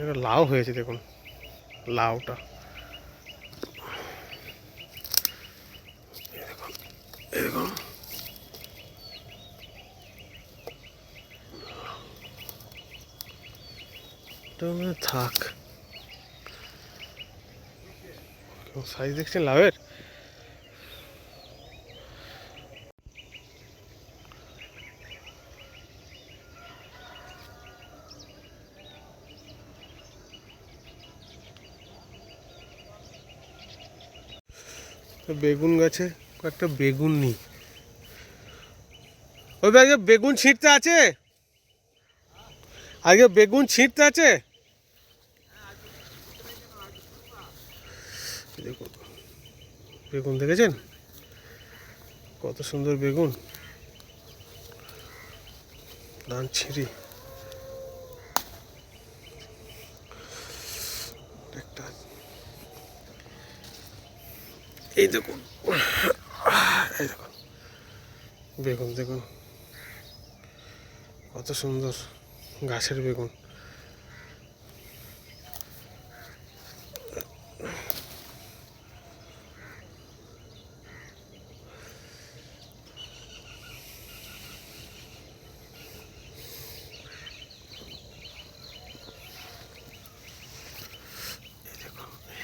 এটা লাউ হয়েছে দেখুন লাউটা। মনে থাক। সাইজ দেখছেন লাউয়ের? বেগুন গাছে, কয়েকটা বেগুন নি ওই আজকে বেগুন ছিঁড়তে আছে? আজকে বেগুন ছিঁড়তে আছে? বেগুন দেখেছেন? কত সুন্দর বেগুন। ধান ছিঁড়ি একটা এই দেখুন এই দেখুন বেগুন দেখুন। কত সুন্দর গাছের বেগুন।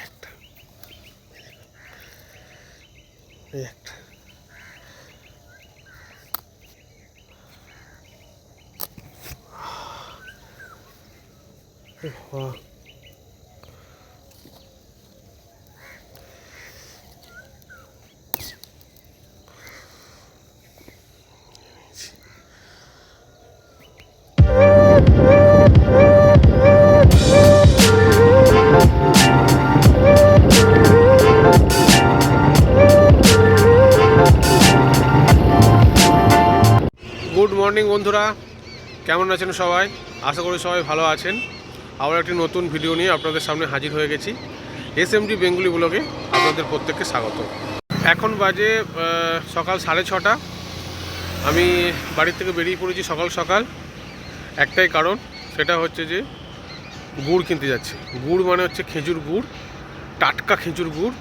একটা এই একটা বাহ গুড মর্নিং বন্ধুরা কেমন আছেন সবাই? আশা করি সবাই ভালো আছেন। আবার একটি নতুন ভিডিও নিয়ে আপনাদের সামনে হাজির হয়ে গেছি। এস এম ডি বেঙ্গুলি ব্লগে আপনাদের প্রত্যেককে স্বাগত। এখন বাজে সকাল সাড়ে ছটা। আমি বাড়ির থেকে বেরিয়ে পড়েছি সকাল সকাল। একটাই কারণ, সেটা হচ্ছে যে গুড় কিনতে যাচ্ছি। গুড় মানে হচ্ছে খেজুর গুড়, টাটকা খেজুর গুড়।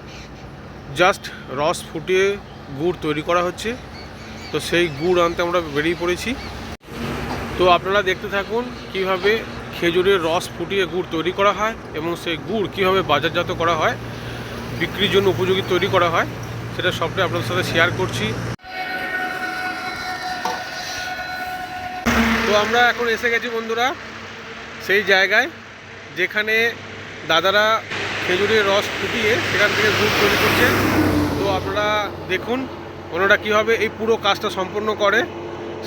জাস্ট রস ফুটিয়ে গুড় তৈরি করা হচ্ছে। তো সেই গুড় আনতে আমরা বেরিয়ে পড়েছি। তো আপনারা দেখতে থাকুন কীভাবে খেজুরের রস ফুটিয়ে গুড় তৈরি করা হয় এবং সেই গুড় কীভাবে বাজারজাত করা হয়, বিক্রির জন্য উপযোগী তৈরি করা হয়, সেটা সবটাই আপনাদের সাথে শেয়ার করছি। তো আমরা এখন এসে গেছি বন্ধুরা, সেই জায়গায় যেখানে দাদারা খেজুরের রস ফুটিয়ে সেখান থেকে গুড় তৈরি করছে। তো আপনারা দেখুন, ওনারা কীভাবে এই পুরো কাজটা সম্পন্ন করে,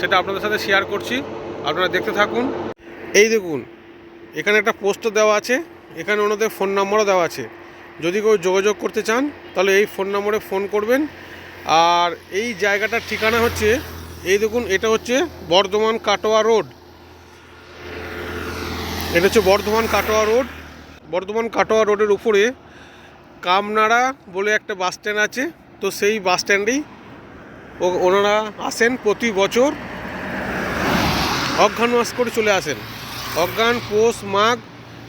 সেটা আপনাদের সাথে শেয়ার করছি। আপনারা দেখতে থাকুন। এই দেখুন এখানে একটা পোস্টার দেওয়া আছে, এখানে ওনাদের ফোন নম্বরও দেওয়া আছে। যদি কেউ যোগাযোগ করতে চান, তাহলে এই ফোন নম্বরে ফোন করবেন। আর এই জায়গাটার ঠিকানা হচ্ছে, এই দেখুন, এটা হচ্ছে বর্ধমান কাটোয়া রোড। এটা হচ্ছে বর্ধমান কাটোয়া রোড। বর্ধমান কাটোয়া রোডের উপরে কামনাড়া বলে একটা বাস স্ট্যান্ড আছে, তো সেই বাস স্ট্যান্ডেই ও, ওনারা আসেন প্রতি বছর। অজ্ঞান মাস করে চলে আসেন। অজ্ঞান পৌষ মাঘ,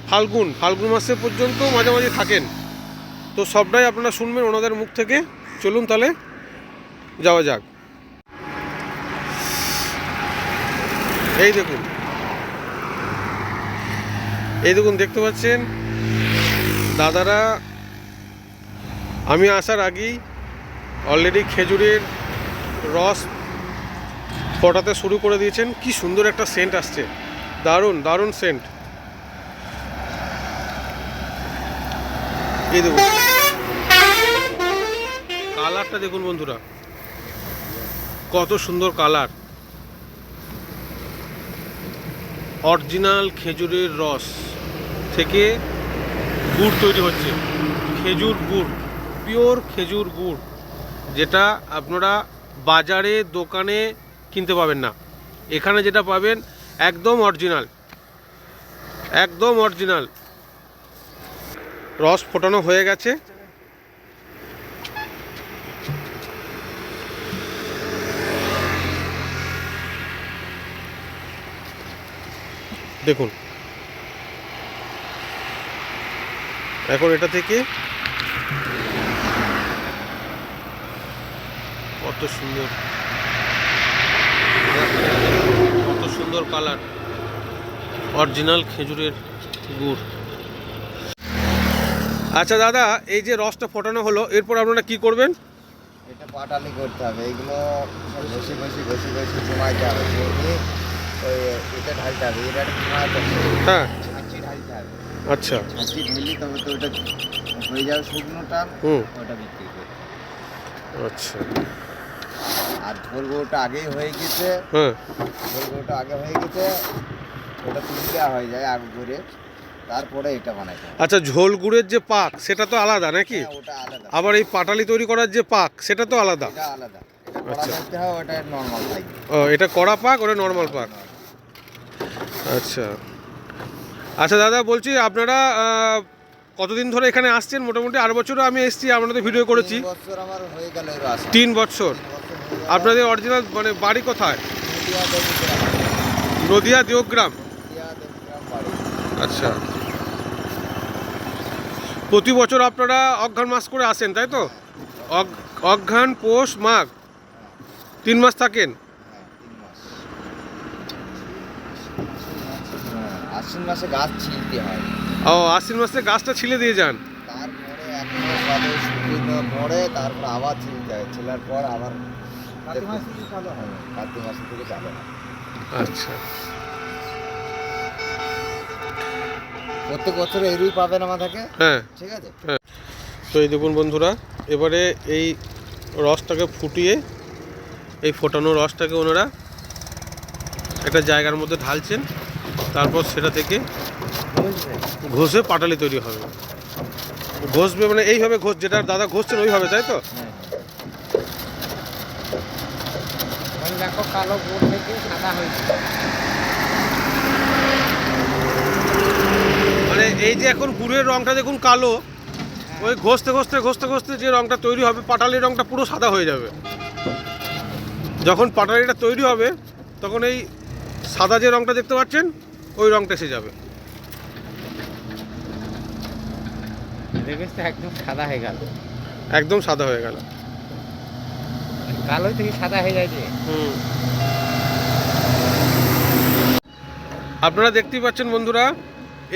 ফাল্গুন। ফাল্গুন মাসে পর্যন্ত মাঝে মাঝে থাকেন। তো সবটাই আপনারা শুনবেন ওনাদের মুখ থেকে। চলুন তাহলে যাওয়া যাক। এই দেখুন। এই দেখুন, দেখতে পাচ্ছেন? দাদারা, আমি আসার আগেই অলরেডি খেজুরের রস ফোটাতে শুরু করে দিয়েছেন। কি সুন্দর একটা সেন্ট আসছে। দারুণ দারুণ সেন্ট এই দেখুন। কালারটা দেখুন বন্ধুরা। কত সুন্দর কালার। অরিজিনাল খেজুরের রস থেকে গুড় তৈরি হচ্ছে। খেজুর গুড়, পিওর খেজুর গুড়, যেটা আপনারা বাজারে, দোকানে কিনতে পাবেন না। এখানে যেটা পাবেন একদম অরিজিনাল। একদম অরিজিনাল। রস ফোটানো হয়ে গেছে। দেখুন। এখন এটা থেকে কত সুন্দর কত সুন্দর কালার। অরিজিনাল খেজুরের গুড়। আচ্ছা দাদা এই যে রসটা ফোটানো হলো এরপর আপনারা কি করবেন? এটা পাটালি করতে হবে। এইগুলো সব ঘষে ঘষে ঘষে ঘষে জমাইতে হবে। জমিয়ে ওই এটা ঢালতে হবে। এটা হ্যাঁ। ছাঁচি ঢালতে হবে। আচ্ছা। ছাঁচি ঢেলি তবে তো ওটা হয়ে যাবে শুকনোটা। ওটা বিক্রি করে আচ্ছা। আর ঝোল গরুটা আগেই হয়ে গেছে। হ্যাঁ। ঝোল গরুটা আগে হয়ে গেছে ওটা তুলে দেওয়া হয়ে যায় আগে করে তারপরে এটা বানাইতে আচ্ছা ঝোল গুড়ের যে পাক সেটা তো আলাদা নাকি? হ্যাঁ, ওটা আলাদা। আবার এই পাটালি তৈরি করার যে পাক সেটা তো আলাদা? এটা আলাদা। আচ্ছা। ওটা নর্মাল থাকবে ও এটা কড়া পাক ওটা নর্মাল পাক? আচ্ছা। আচ্ছা দাদা বলছি আপনারা কতদিন ধরে এখানে আসছেন? মোটামুটি আট বছরও আমি এসেছি আপনাদের ভিডিও করেছি। তিন বছর আমার হয়ে গেল তিন বছর আপনাদের অরিজিনাল মানে বাড়ি কোথায়? নদিয়া দেওগ্রাম। আচ্ছা। প্রতি বছর আপনারা অঘ্রান মাস করে আসেন তাই তো? অঘ্রান পৌষ মাঘ। তিন মাস থাকেন? আশ্বিন মাসে গাছ ছিলতে হয়। ও আশ্বিন মাসে গাছটা ছিলে দিয়ে যান? তারপরে এক মাস পরে তারপর আবার ছিলতে হয়। ছিলার পর আবার কার্তিক থেকে চালু হয়। থেকে হয়। আচ্ছা। প্রত্যেক বছর এরই পাবেন আমাদেরকে? হ্যাঁ। ঠিক আছে? তো এই দেখুন বন্ধুরা এবারে এই রসটাকে ফুটিয়ে এই ফোটানো রসটাকে ওনারা একটা জায়গার মধ্যে ঢালছেন তারপর সেটা থেকে ঘষে পাটালি তৈরি হবে। ঘষবে মানে এইভাবে ঘষ যেটা দাদা ঘষছেন ওইভাবে তাই তো মানে দেখো কালো গুড় থেকে সাদা হয়েছে। মানে এই যে এখন গুড়ের রংটা দেখুন কালো ওই ঘষতে ঘষতে ঘষতে ঘষতে যে রংটা তৈরি হবে পাটালির রংটা পুরো সাদা হয়ে যাবে। যখন পাটালিটা তৈরি হবে তখন এই সাদা যে রংটা দেখতে পাচ্ছেন ওই রংটা এসে যাবে। একদম সাদা হয়ে গেল। একদম সাদা হয়ে গেল। কালো থেকে সাদা হয়ে যায় যে। আপনারা দেখতেই পাচ্ছেন বন্ধুরা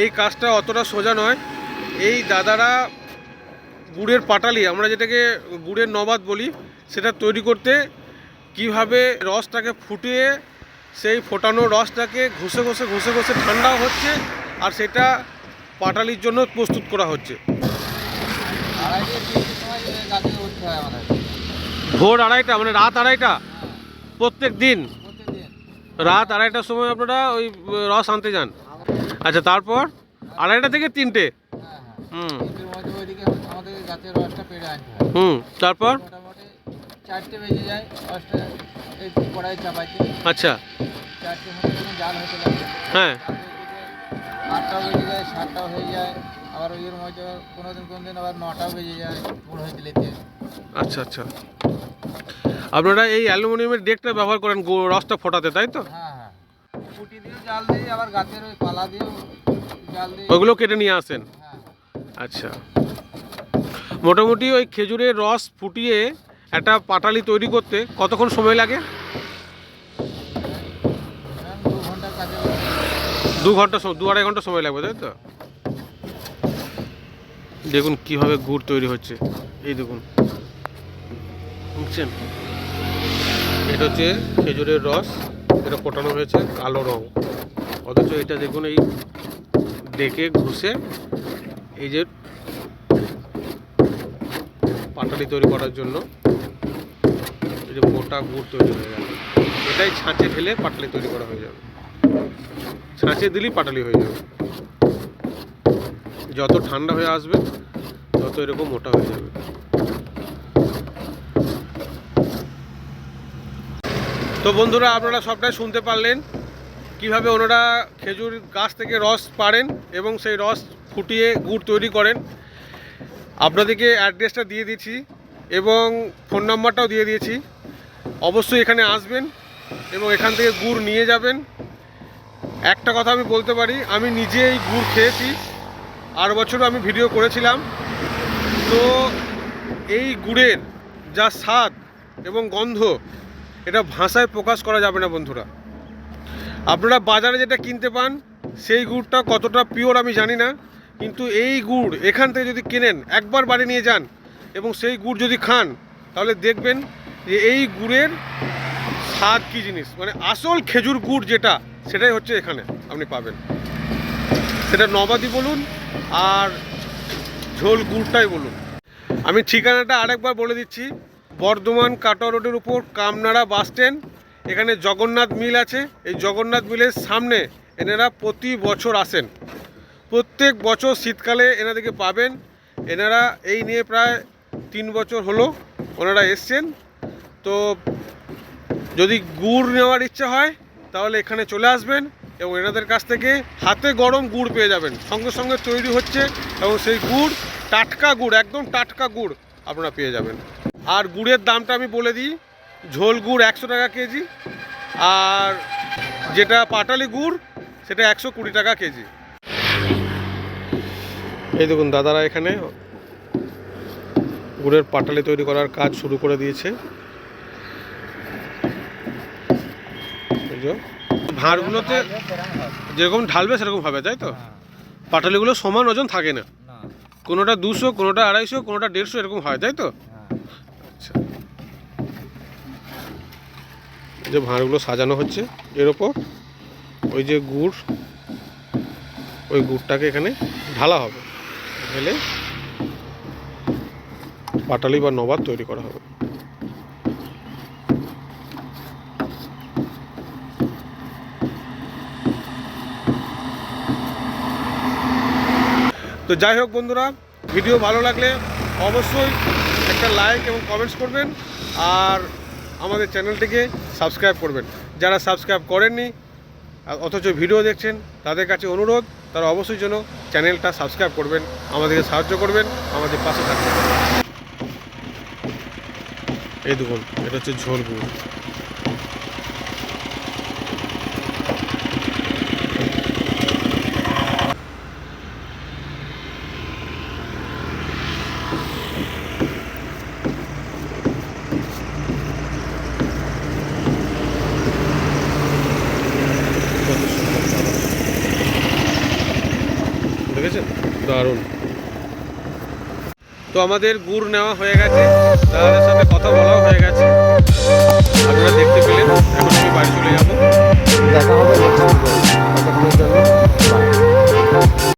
এই কাজটা অতটা সোজা নয়। এই দাদারা গুড়ের পাটালি আমরা যেটাকে গুড়ের নবাদ বলি সেটা তৈরি করতে কীভাবে রসটাকে ফুটিয়ে সেই ফোটানো রসটাকে ঘষে ঘষে ঘষে ঘষে ঠান্ডাও হচ্ছে আর সেটা পাটালির জন্য প্রস্তুত করা হচ্ছে। আড়াইটে সময় গাছে উঠতে হয় আমাদের। ভোর আড়াইটা মানে রাত আড়াইটা। প্রত্যেক দিন। রাত আড়াইটার সময় আপনারা ওই রস আনতে যান। আচ্ছা তারপর? আড়াইটা থেকে তিনটে। হুম। হুম, তারপর? আচ্ছা। হ্যাঁ। আটটাও বেজে যায়, সাতটাও হয়ে যায়, আবার ওই মধ্যে কোনো দিন কোনো দিন আবার নটাও বেজে যায় গুড় হয়ে দিলেতে আচ্ছা আচ্ছা। আপনারা এই অ্যালুমিনিয়ামের ডেকটা ব্যবহার করেন রসটা ফোটাতে তাই তো? হ্যাঁ হ্যাঁ। ওইগুলো কেটে নিয়ে আসেন? হ্যাঁ। আচ্ছা। মোটামুটি ওই খেজুরের রস ফুটিয়ে একটা পাটালি তৈরি করতে কতক্ষণ সময় লাগে? দু ঘণ্টা দু আড়াই ঘণ্টা সময় লাগবে তাই তো? দেখুন কীভাবে গুড় তৈরি হচ্ছে। এই দেখুন। বুঝছেন এটা হচ্ছে খেজুরের রস, এটা ফোটানো হয়েছে কালো রং। অথচ এটা দেখুন এই ডেকে ঘুষে এই যে পাটালি তৈরি করার জন্য এই যে মোটা গুড় তৈরি হয়ে গেল। এটাই ছাঁচে ঢেলে পাটালি তৈরি করা হয়ে যাবে। ছাঁচে দিলেই পাটালি হয়ে যাবে। যত ঠান্ডা হয়ে আসবে, তত এরকম মোটা হয়ে যাবে। তো বন্ধুরা, আপনারা সবটাই শুনতে পারলেন কীভাবে ওনারা খেজুর গাছ থেকে রস পারেন এবং সেই রস ফুটিয়ে গুড় তৈরি করেন। আপনাদেরকে অ্যাড্রেসটা দিয়ে দিয়েছি এবং ফোন নাম্বারটাও দিয়ে দিয়েছি। অবশ্যই এখানে আসবেন এবং এখান থেকে গুড় নিয়ে যাবেন। একটা কথা আমি বলতে পারি, আমি নিজে এই গুড় খেয়েছি, আর বছরও আমি ভিডিও করেছিলাম। তো এই গুড়ের যা স্বাদ এবং গন্ধ এটা ভাষায় প্রকাশ করা যাবে না বন্ধুরা। আপনারা বাজারে যেটা কিনতে পান, সেই গুড়টা কতটা পিওর আমি জানি না, কিন্তু এই গুড় এখান থেকে যদি কেনেন, একবার বাড়ি নিয়ে যান এবং সেই গুড় যদি খান, তাহলে দেখবেন যে এই গুড়ের স্বাদ কী জিনিস। মানে আসল খেজুর গুড় যেটা, সেটাই হচ্ছে এখানে আপনি পাবেন। সেটা নবাদি বলুন আর ঝোল গুড়টাই বলুন। আমি ঠিকানাটা আরেকবার বলে দিচ্ছি। বর্ধমান কাটোয়া রোডের উপর কামনাড়া বাস স্ট্যান্ড। এখানে জগন্নাথ মিল আছে। এই জগন্নাথ মিলের সামনে এনারা প্রতি বছর আসেন। প্রত্যেক বছর শীতকালে এনাদেরকে পাবেন। এনারা এই নিয়ে প্রায় তিন বছর হলো ওনারা এসছেন। তো যদি গুড় নেওয়ার ইচ্ছা হয়, তাহলে এখানে চলে আসবেন এবং এনাদের কাছ থেকে হাতে গরম গুড় পেয়ে যাবেন। সঙ্গে সঙ্গে তৈরি হচ্ছে এবং সেই গুড় টাটকা গুড়, একদম টাটকা গুড় আপনারা পেয়ে যাবেন। আর গুড়ের দামটা আমি বলে দিই। ঝোল গুড় একশো টাকা কেজি আর যেটা পাটালি গুড় সেটা একশো কুড়ি টাকা কেজি। এই দেখুন দাদারা এখানে গুড়ের পাটালি তৈরি করার কাজ শুরু করে দিয়েছে। ভাঁড়গুলোতে যেরকম ঢালবে সেরকম হবে তাই তো? পাটালিগুলো সমান ওজন থাকে না। কোনোটা দুশো কোনোটা আড়াইশো কোনোটা দেড়শো এরকম হয় তাই তো হ্যাঁ আচ্ছা এই যে ভাঁড়গুলো সাজানো হচ্ছে, এর ওপর ওই যে গুড়, ওই গুড়টাকে এখানে ঢালা হবে। ঢেলে পাটালি বা নবাব তৈরি করা হবে। তো যাই হোক বন্ধুরা, ভিডিও ভালো লাগলে অবশ্যই একটা লাইক এবং কমেন্টস করবেন। আর আমাদের চ্যানেলটিকে সাবস্ক্রাইব করবেন। যারা সাবস্ক্রাইব করেননি, অথচ ভিডিও দেখছেন, তাদের কাছে অনুরোধ, তারা অবশ্যই যেন চ্যানেলটা সাবস্ক্রাইব করবেন, আমাদেরকে সাহায্য করবেন, আমাদের পাশে থাকবেন। এই দেখুন, এটা হচ্ছে ঝোল গুড় কত সুন্দর কালার। দেখেছেন দারুণ। তো আমাদের গুড় নেওয়া হয়ে গেছে। দাদাদের সাথে কথা বলাও হয়ে গেছে। আপনারা দেখতে পেলেন, এখন আমি বাড়ি চলে যাব। দেখা হবে